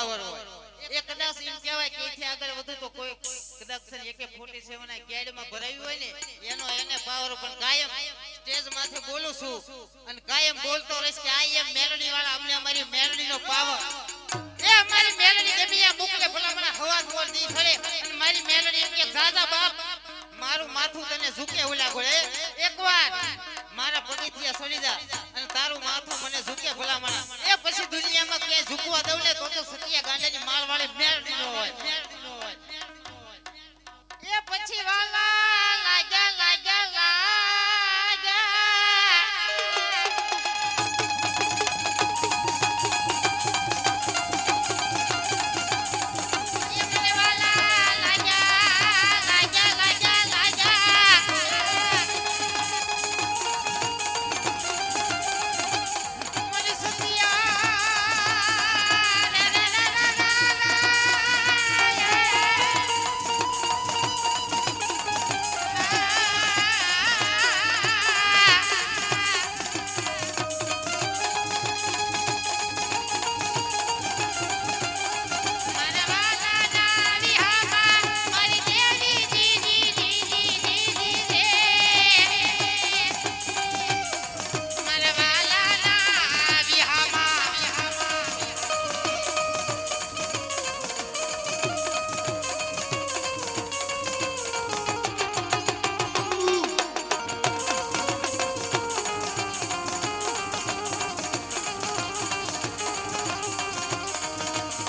Power હોય. એ કદાચ એમ કહેવાય કે એથી આગળ વધુ તો કોઈ કદાચ સર એકે 47 ના કેડમાં ભરાયું હોય ને, એનો એને પાવર પણ કાયમ સ્ટેજ માથે બોલું છું. અને કાયમ બોલતો રહીશ કે આ એમ મેલડી વાળા, અમને અમારી મેલડીનો પાવર. એ અમારી મેલડી ગમી આ મોકલે ભલામણા હવા દોર દી ખડે અને મારી મેલડી એમ કે જાજા બાપ, મારું માથું તને ઝૂકે ઓલા ગોળે. એકવાર મારા પગથિયા સડી જા. તારું માથું મને ઝૂકે ભલામણા એ પછી દુનિયામાં ક્યાંય ઝૂકવા દઉં ને તો તો સત્યા ગાંડાની માળવાળી હોય